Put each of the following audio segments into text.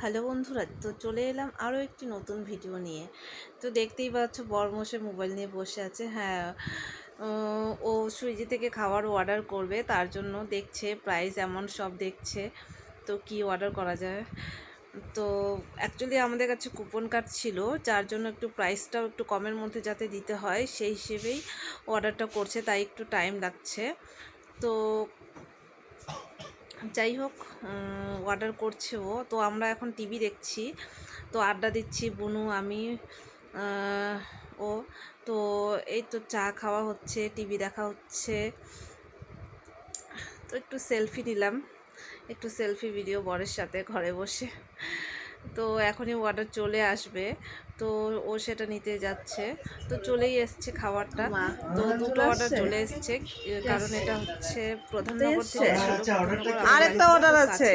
Hello বন্ধুরা, তো চলে এলাম আরও একটি নতুন ভিডিও নিয়ে। তো দেখতেই পাচ্ছ বরমশে মোবাইল নিয়ে বসে আছে। হ্যাঁ ও- ও সুইগি থেকে খাবার অর্ডার করবে, তার জন্য দেখছে, প্রাইস এমন সব দেখছে। তো কি অর্ডার করা যায়? তো অ্যাকচুয়ালি আমাদের কাছে কুপন কার্ড ছিল, যার জন্য একটু প্রাইসটাও একটু কমের মধ্যে যাতে দিতে হয়, সেই হিসেবেই অর্ডারটা করছে, তাই একটু টাইম লাগছে। তো যাই হোক অর্ডার করছে ও। তো আমরা এখন টিভি দেখছি। তো আড্ডা দিচ্ছি বুনু, আমি ও। তো এই তো চা খাওয়া হচ্ছে টিভি দেখা হচ্ছে। তো একটু সেলফি নিলাম। একটু সেলফি ভিডিও বরের সাথে ঘরে বসে। তো এখনই অর্ডার চলে আসবে। তো ও সেটা নিতে যাচ্ছে। তো চলেই এসছে খাবারটা। তো দুটো অর্ডার চলে এসছে। কারণ এটা হচ্ছে প্রধাননগর থেকে। আচ্ছা, আরেকটা খুব আছে।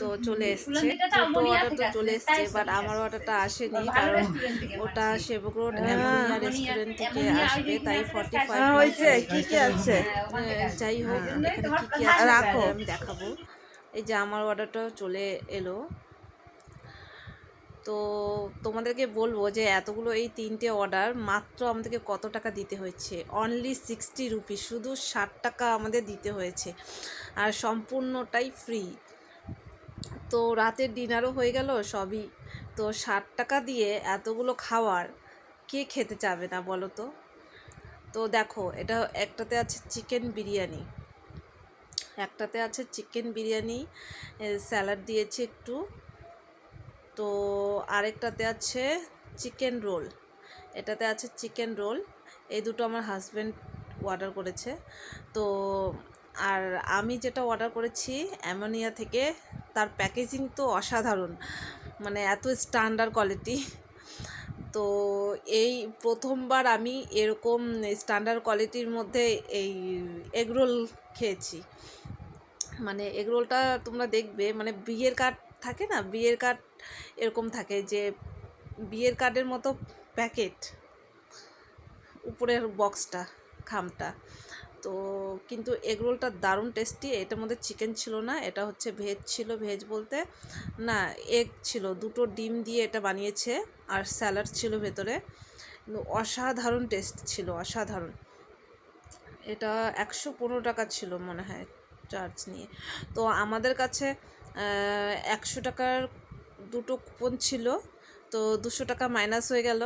তো চলে এসছে। তো দুটো অর্ডার তো চলে আসছে, এসছে বাট আমার অর্ডারটা আসেনি কারণ ওটা। সেবক রোড হ্যাঁ। রেস্টুরেন্ট থেকে আসবে তাই ফর্টি ফাইভ হ্যাঁ হয়েছে কি কি আছে? যাই হোক হ্যাঁ। এখানে কি কি আছে রাখো। আমি দেখাবো। এই যে আমার অর্ডারটাও চলে এলো। তো তোমাদেরকে বলব যে এতগুলো এই তিনটে অর্ডার মাত্র আমাদেরকে কত টাকা দিতে হয়েছে? অনলি সিক্সটি রুপি শুধু ষাট টাকা আমাদের দিতে হয়েছে। আর সম্পূর্ণটাই ফ্রি তো রাতের ডিনারও হয়ে গেল সবই। তো ষাট টাকা দিয়ে এতগুলো খাবার কে খেতে চাবে না বলো তো? তো দেখো, এটা একটাতে আছে চিকেন বিরিয়ানি। একটাতে আছে চিকেন বিরিয়ানি স্যালাড দিয়েছে একটু। তো আরেকটাতে আছে চিকেন রোল। এটাতে আছে চিকেন রোল। এই দুটো আমার হাজব্যান্ড অর্ডার করেছে। তো আর আমি যেটা অর্ডার করেছি অ্যামোনিয়া থেকে, তার প্যাকেজিং তো অসাধারণ। মানে এত স্ট্যান্ডার্ড কোয়ালিটি তো এই প্রথমবার আমি এরকম স্ট্যান্ডার্ড কোয়ালিটির মধ্যে এই এগরোল খেয়েছি। মানে এগরোলটা তোমরা দেখবে মানে বিয়ের কার্ড থাকে না? বিয়ের কার্ড এরকম থাকে যে, বিয়ের কার্ডের মতো প্যাকেট উপরের বক্সটা খামটা। তো কিন্তু এগরোলটা দারুণ টেস্টি এটার মধ্যে চিকেন ছিল না, এটা হচ্ছে ভেজ ছিল ভেজ বলতে। না এগ ছিল, দুটো ডিম দিয়ে এটা বানিয়েছে, আর স্যালাড ছিল ভেতরে। অসাধারণ টেস্ট ছিল, অসাধারণ। এটা একশো পনেরো টাকা ছিল মনে হয় চার্জ নিয়ে। তো আমাদের কাছে একশো টাকার দুটো কুপন ছিল, তো দুশো টাকা মাইনাস হয়ে গেল,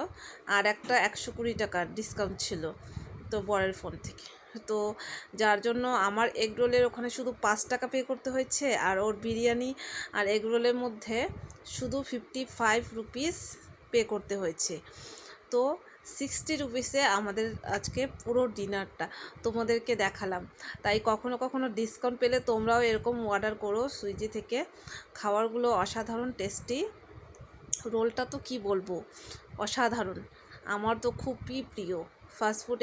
আর একটা একশো কুড়ি টাকার ডিসকাউন্ট ছিল, তো বরের ফোন থেকে। তো যার জন্য আমার এগ রোলের ওখানে শুধু পাঁচ টাকা পে করতে হয়েছে, আর ওর বিরিয়ানি আর এগ রোলের মধ্যে শুধু ফিফটি ফাইভ রুপিস পে করতে হয়েছে। তো সিক্সটি রুপিসে আমাদের আজকে পুরো ডিনারটা তোমাদেরকে দেখালাম। তাই কখনো কখনো ডিসকাউন্ট পেলে তোমরাও এরকম অর্ডার করো সুইজি থেকে। খাবারগুলো অসাধারণ টেস্টি রোলটা তো কি বলব? অসাধারণ। আমার তো খুবই প্রিয়। ফাস্টফুড